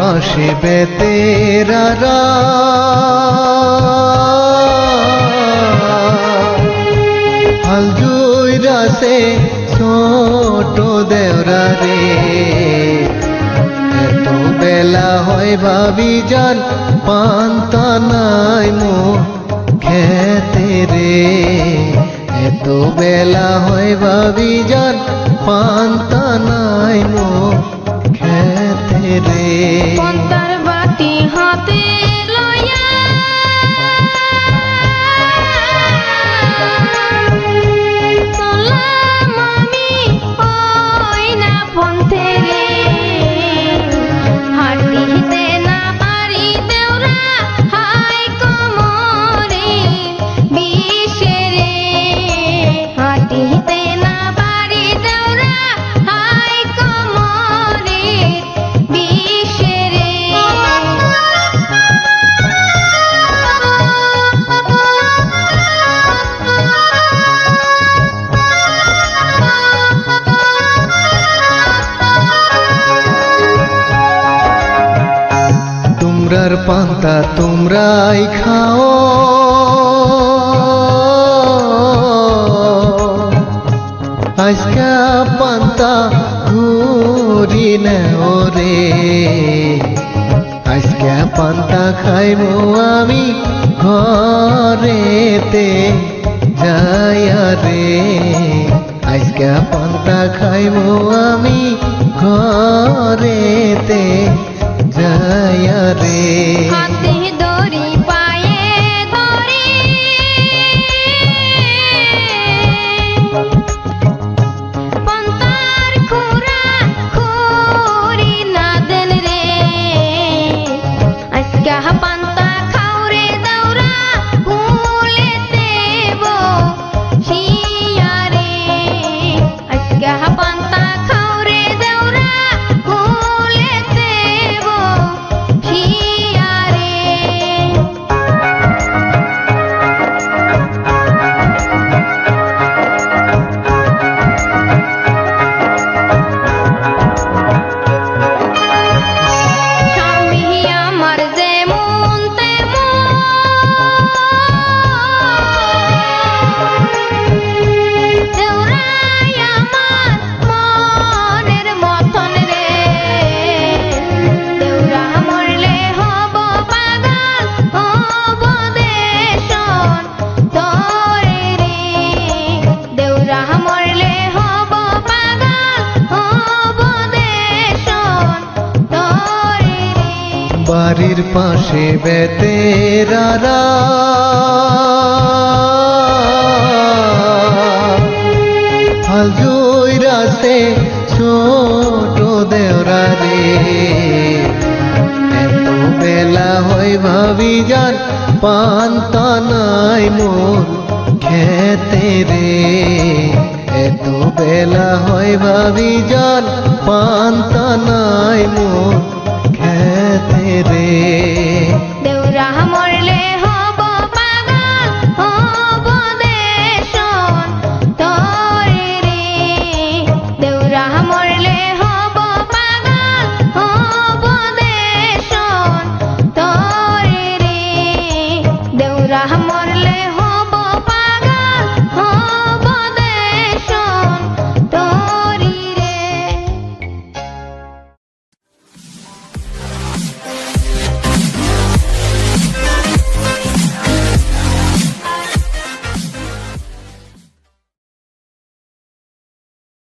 পাশে বেতেরারা হাল জুইরাছে ছোট দেওরা রে। এত বেলা হয় ভাবি যান, পান্তা নাই মো খেতে রে। এত বেলা হয় ভাবি যান, পান্তা নাই মো পান্তা তোমরাই খাও। আজকা পান্তা ঘুরি নেও রে। আজকা পান্তা খাইমু আমি ঘরেতে, যাইয়া রে। আজকা পান্তা খাইমু আমি ঘরেতে रे। आते हैं পাশে বেতেরারা হাল জুইরাছে ছোট দেওরা রে এত বেলা হয় ভাবি যান, পান্তা নাই মোর খেতে রে। এত বেলা হয় ভাবি যান, পান্তা নাই খেতে রে দেউরা